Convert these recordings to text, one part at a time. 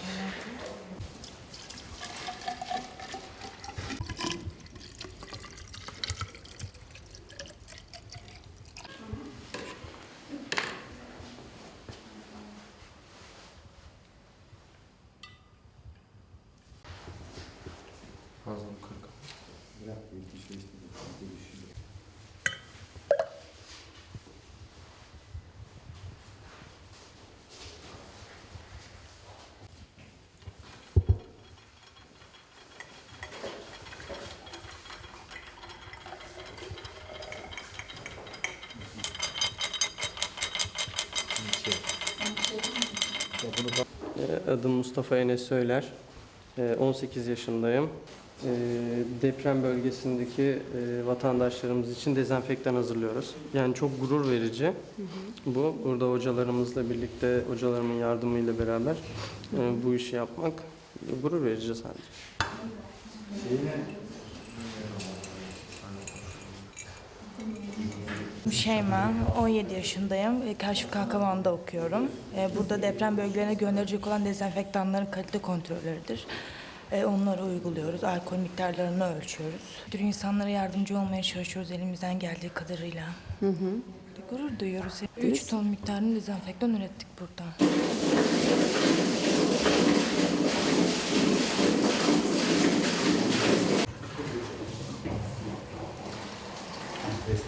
Çünkü genelde. Fazla 40. Ee, Adım Mustafa Enes Söyler. Ee, 18 yaşındayım. Ee, Deprem bölgesindeki e, vatandaşlarımız için dezenfektan hazırlıyoruz. Yani çok gurur verici. Bu burada hocalarımızla birlikte, hocalarımın yardımıyla beraber e, bu işi yapmak gurur verici sadece. Şeyma, 17 yaşındayım. E, Kaşif Kalkavan'da okuyorum. E, Burada deprem bölgelerine gönderilecek olan dezenfektanların kalite kontrolleridir. E, Onları uyguluyoruz. Alkol miktarlarını ölçüyoruz. Sürü insanlara yardımcı olmaya çalışıyoruz elimizden geldiği kadarıyla. Gurur duyuyoruz. 3 ton miktarında dezenfektan ürettik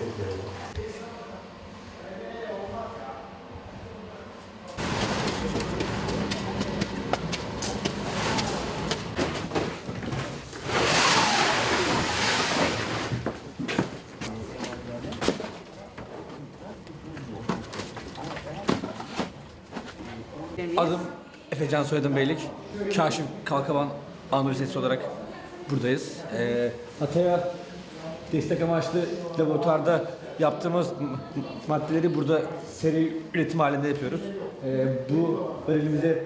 burada. Adım Efecan Soyadım Beylik. Kaşif Kalkavan Anadolu olarak buradayız. Ee, Hatay'a destek amaçlı laboratuvarda yaptığımız maddeleri burada seri üretim halinde yapıyoruz. Ee, bu varilimize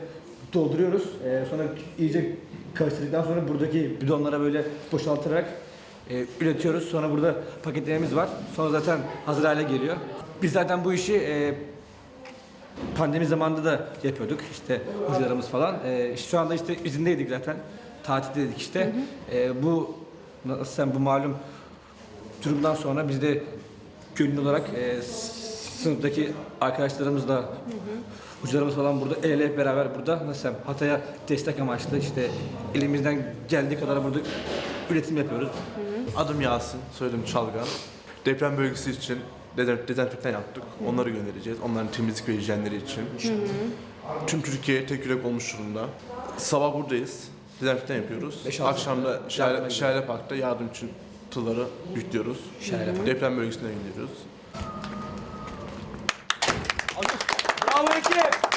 dolduruyoruz. Ee, sonra iyice karıştırdıktan sonra buradaki bidonlara böyle boşaltarak e, üretiyoruz. Sonra burada paketlerimiz var. Sonra zaten hazır hale geliyor. Biz zaten bu işi e, pandemi zamanında da yapıyorduk işte hocalarımız falan. Ee, şu anda işte izindeydik zaten. Tatildeydik işte. Ee, bu nasıl sen bu malum durumdan sonra biz de gönüllü olarak e, sınıftaki arkadaşlarımızla hocalarımız falan burada el ele beraber burada nasıl Hatay'a destek amaçlı işte elimizden geldiği kadar burada üretim yapıyoruz. Adım Yasin, soyadım Çalgan. Deprem bölgesi için dezen- dezenfektan yaptık. Onları göndereceğiz. Onların temizlik ve hijyenleri için. Tüm Türkiye tek yürek olmuş durumda. Sabah buradayız. Dezenfektan yapıyoruz. Akşam da. Şehale Park'ta yardım için tırları yüklüyoruz. Park. Deprem bölgesine gidiyoruz. Bravo ekip!